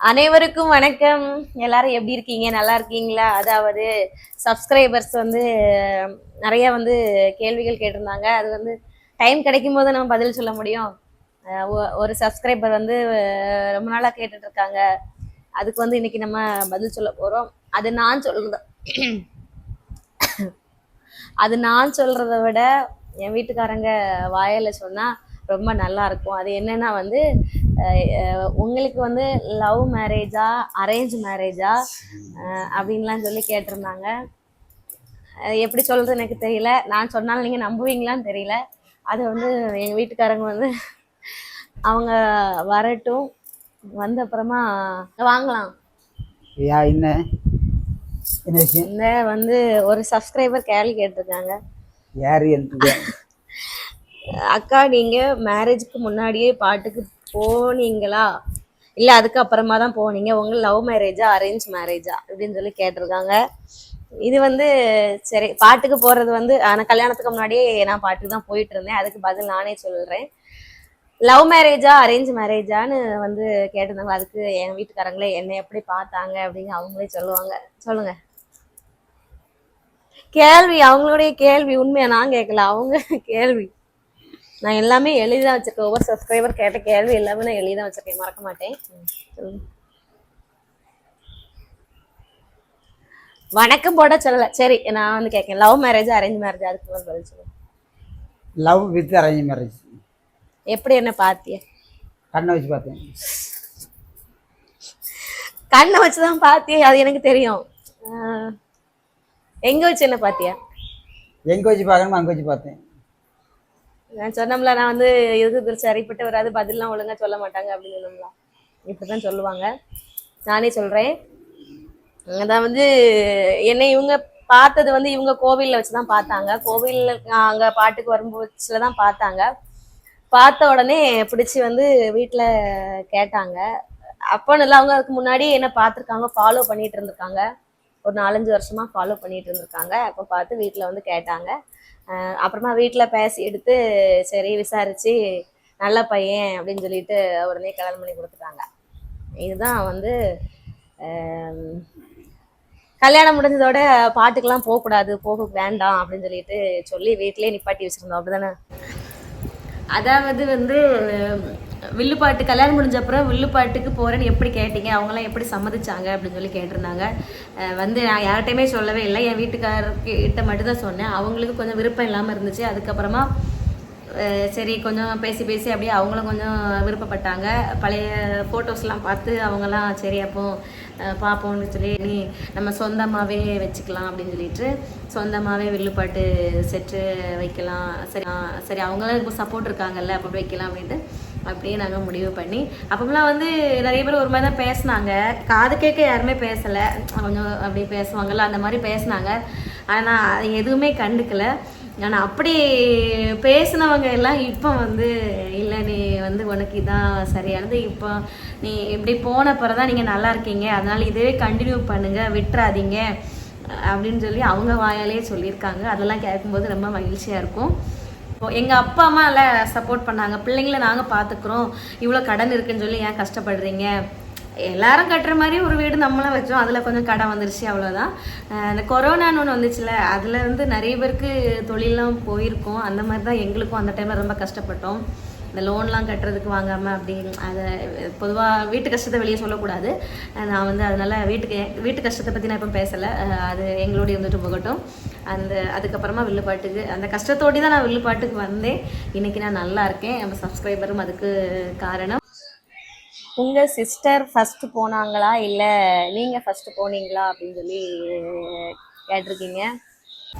அனைவருக்கும் வணக்கம். எல்லாரும் எப்படி இருக்கீங்க? நல்லா இருக்கீங்களா? அதாவது சப்ஸ்கிரைபர்ஸ் வந்து நிறைய வந்து கேள்விகள் கேட்டிருந்தாங்க. அது வந்து டைம் கிடைக்கும் போது நம்ம பதில் சொல்ல முடியும். ஒ- ஒரு சப்ஸ்கிரைபர் வந்து ரொம்ப நாளா கேட்டுட்டு இருக்காங்க அதுக்கு வந்து இன்னைக்கு நம்ம பதில் சொல்ல போறோம். அது நான் சொல்றது. அது நான் சொல்றத விட என் வீட்டுக்காரங்க வாயில சொன்னா ரொம்ப நல்லா இருக்கும். அது என்னன்னா வந்து உங்களுக்கு வந்து லவ் மேரேஜா அரேஞ்ச் மேரேஜா அப்படின்லாம் சொல்லி கேட்டிருந்தாங்க. எப்படி சொல்றது எனக்கு தெரியல. நான் சொன்னாலும் நீங்க நம்புவீங்களான்னு தெரியல. அது வந்து எங்க வீட்டுக்காரங்க வந்து அவங்க வரட்டும். வந்த அப்புறமா வாங்கலாம். என்ன? இந்த வந்து ஒரு சப்ஸ்கிரைபர் கேள்வி கேட்டிருக்காங்க. யார் அக்கா நீங்க மேரேஜ்க்கு முன்னாடியே பாட்டுக்கு போனீங்களா? இல்லை அதுக்கப்புறமா தான் போனீங்க. உங்கள் லவ் மேரேஜா அரேஞ்ச் மேரேஜா அப்படின்னு சொல்லி கேட்டிருக்காங்க. இது வந்து சரி பாட்டுக்கு போகிறது வந்து ஆனால் கல்யாணத்துக்கு முன்னாடியே நான் பாட்டுக்கு தான் போயிட்டு இருந்தேன். அதுக்கு பதில் நானே சொல்கிறேன் லவ் மேரேஜா அரேஞ்ச் மேரேஜான்னு வந்து கேட்டிருந்தாங்க. அதுக்கு என் வீட்டுக்காரங்களே என்னை எப்படி பார்த்தாங்க அப்படின்னு அவங்களே சொல்லுவாங்க. சொல்லுங்க. கேள்வி அவங்களுடைய கேள்வி உண்மையா? நான் கேட்கல. அவங்க கேள்வி. நான் எல்லாமே எழுதிதான் வச்சிருக்கேன் ஒவ்வொரு சப்ஸ்கிரைபர் கேட்ட கேள்வி எல்லாமே நான் எழுதிதான் வச்சிருக்கேன். மறக்க மாட்டேன். வணக்கம் போட சொல்லல. சரி நான் வந்து கேட்கேன் லவ் மேரேஜ் அரேஞ்ச் மேரேஜ் அதுக்கு ஒரு பதில் சொல்லுங்க. லவ் வித் அரேஞ்ச் மேரேஜ் எப்படி என்ன பாத்திய? கண்ணை வச்சு பார்த்தேன். கண்ணை வச்சுதான் பாத்தியே? அது எனக்கு தெரியும். எங்க வச்சு என்ன பாத்தியா? எங்கே வச்சு பார்க்கணுமோ அங்கே வச்சு பார்த்தேன். நான் சொன்னோம்ல நான் வந்து இதுக்கு சரிப்பட்டு வராது பதிலெலாம் ஒழுங்காக சொல்ல மாட்டாங்க அப்படின்னு சொன்னோம்ல. இப்படிதான் சொல்லுவாங்க. நானே சொல்கிறேன் அதான் வந்து என்னை இவங்க பார்த்தது வந்து இவங்க கோவில்ல வச்சுதான் பார்த்தாங்க. கோவிலில் அங்கே பாட்டுக்கு வரும்போதுல தான் பார்த்தாங்க. பார்த்த உடனே பிடிச்சி வந்து வீட்டில் கேட்டாங்க. அப்போ நல்லா அவங்க அதுக்கு முன்னாடி என்ன பார்த்துருக்காங்க ஃபாலோ பண்ணிட்டு இருந்திருக்காங்க. ஒரு நாலஞ்சு வருஷமா ஃபாலோ பண்ணிட்டு இருந்திருக்காங்க. அப்போ பார்த்து வீட்டில் வந்து கேட்டாங்க. அஹ் அப்புறமா வீட்டில் பேசி எடுத்து சரி விசாரிச்சு நல்ல பையன் அப்படின்னு சொல்லிட்டு உடனே கல்யாணம் பண்ணி கொடுத்துட்டாங்க. இதுதான் வந்து கல்யாணம் முடிஞ்சதோட பாட்டுக்கெல்லாம் போகக்கூடாது போக வேண்டாம் அப்படின்னு சொல்லிட்டு சொல்லி வீட்டிலே நிப்பாட்டி வச்சிருந்தோம். அப்படிதானே? அதாவது வந்து வில்லுப்பாட்டு கல்யாணம் முடிஞ்ச அப்புறம் வில்லுப்பாட்டுக்கு போகிறேன்னு எப்படி கேட்டீங்க? அவங்களாம் எப்படி சம்மதிச்சாங்க அப்படின்னு சொல்லி கேட்டிருந்தாங்க. வந்து நான் யார்கிட்டையுமே சொல்லவே இல்லை. என் வீட்டுக்காரர்கிட்ட மட்டும்தான் சொன்னேன். அவங்களுக்கு கொஞ்சம் விருப்பம் இல்லாமல் இருந்துச்சு. அதுக்கப்புறமா சரி கொஞ்சம் பேசி பேசி அப்படியே அவங்களும் கொஞ்சம் விருப்பப்பட்டாங்க. பழைய ஃபோட்டோஸ்லாம் பார்த்து அவங்கெல்லாம் சரி அப்போ பார்ப்போம்னு சொல்லி நீ நம்ம சொந்தமாகவே வச்சுக்கலாம் அப்படின்னு சொல்லிட்டு சொந்தமாகவே வில்லுப்பாட்டு செட்டு வைக்கலாம். சரி சரி அவங்களும் இப்போ சப்போர்ட் இருக்காங்கல்ல அப்படி வைக்கலாம் அப்படின்ட்டு அப்படியே நாங்கள் முடிவு பண்ணி அப்போலாம் வந்து நிறைய பேர் ஒரு மாதிரி தான் பேசினாங்க. காது கேட்க யாருமே பேசலை. கொஞ்சம் அப்படியே பேசுவாங்கல்ல அந்த மாதிரி பேசினாங்க. ஆனால் அது எதுவுமே கண்டுக்கலை. ஆனால் அப்படி பேசினவங்க எல்லாம் இப்போ வந்து இல்லை நீ வந்து உனக்கு இதான் சரியானது. இப்போ நீ இப்படி போன பிறகு தான் நீங்கள் நல்லா இருக்கீங்க. அதனால இதுவே கண்டினியூ பண்ணுங்க. விட்டுறாதீங்க. அப்படின்னு சொல்லி அவங்க வாயாலே சொல்லியிருக்காங்க. அதெல்லாம் கேட்கும்போது ரொம்ப மகிழ்ச்சியாக இருக்கும். இப்போ எங்கள் அப்பா அம்மா எல்லாம் சப்போர்ட் பண்ணாங்க. பிள்ளைங்கள நாங்கள் பார்த்துக்குறோம் இவ்வளோ கடன் இருக்குன்னு சொல்லி ஏன் கஷ்டப்படுறீங்க? எல்லாரும் கட்டுற மாதிரி ஒரு வீடு நம்மளும் வச்சோம். அதில் கொஞ்சம் கடன் வந்துருச்சு அவ்வளோதான் இந்த கொரோனான்னு ஒன்று வந்துச்சுல அதில் வந்து நிறைய பேருக்கு தொழிலெலாம் போயிருக்கோம். அந்த மாதிரி தான் எங்களுக்கும் அந்த டைமில் ரொம்ப கஷ்டப்பட்டோம். இந்த லோன்லாம் கட்டுறதுக்கு வாங்காமல் அப்படி அதை பொதுவாக வீட்டு கஷ்டத்தை வெளியே சொல்லக்கூடாது. நான் வந்து அதனால் வீட்டுக்கு வீட்டு கஷ்டத்தை பற்றி நான் இப்போ பேசலை. அது எங்களோட இருந்துட்டு போகட்டும். அந்த அதுக்கப்புறமா வில்லுப்பாட்டுக்கு அந்த கஷ்டத்தோடி தான் நான் வில்லுப்பாட்டுக்கு வந்தேன். இன்னைக்கு நான் நல்லா இருக்கேன். நம்ம சப்ஸ்கிரைபரும் அதுக்கு காரணம். உங்க சிஸ்டர் ஃபர்ஸ்ட் போனாங்களா? இல்ல நீங்க ஃபர்ஸ்ட் போனீங்களா? அப்படின்னு சொல்லி கேட்டிருக்கீங்க.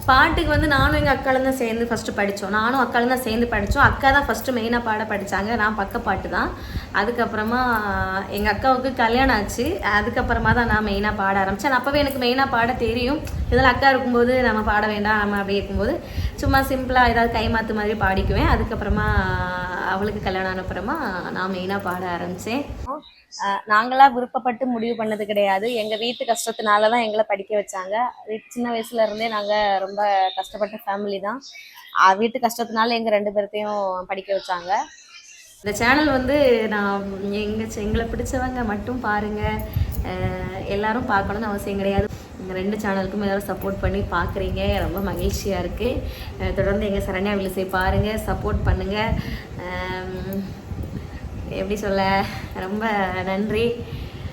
பாட்டுக்கு வந்து நானும் எங்கள் அக்காலும் தான் சேர்ந்து ஃபஸ்ட்டு படித்தோம் நானும் அக்காலும் தான் சேர்ந்து படித்தோம் அக்கா தான் ஃபஸ்ட்டு மெயினாக பாட படித்தாங்க நான் பக்க பாட்டு தான். அதுக்கப்புறமா எங்கள் அக்காவுக்கு கல்யாணம் ஆச்சு. அதுக்கப்புறமா தான் நான் மெயினாக பாட ஆரம்பித்தேன் அப்போவே எனக்கு மெயினாக பாட தெரியும். இதில் அக்கா இருக்கும்போது நம்ம பாட வேண்டாம் நம்ம அப்படி இருக்கும்போது சும்மா சிம்பிளாக ஏதாவது கைமாத்து மாதிரி பாடிக்குவேன். அதுக்கப்புறமா அவளுக்கு கல்யாணம் ஆன அப்புறமா நான் மெயினாக பாட ஆரம்பித்தேன் நாங்களா விருப்பப்பட்டு முடிவு பண்ணது கிடையாது. எங்க வீட்டு கஷ்டத்தினால தான் எங்களை படிக்க வச்சாங்க. சின்ன வயசுல இருந்தே நாங்க ரொம்ப கஷ்டப்பட்ட ஃபேமிலி தான். வீட்டு கஷ்டத்தினால எங்க ரெண்டு பேர்த்தையும் படிக்க வச்சாங்க. இந்த சேனல் வந்து நான் எங்கள் எங்களை பிடிச்சவங்க மட்டும் பாருங்கள் எல்லாரும் பார்க்கணும்னு அவசியம் கிடையாது. எங்கள் ரெண்டு சேனலுக்கும் எல்லாரும் சப்போர்ட் பண்ணி பார்க்குறீங்க. ரொம்ப மகிழ்ச்சியாக இருக்குது தொடர்ந்து எங்கள் சரண்யா விலிசை பாருங்கள் சப்போர்ட் பண்ணுங்கள் எப்படி சொல்ல? ரொம்ப நன்றி.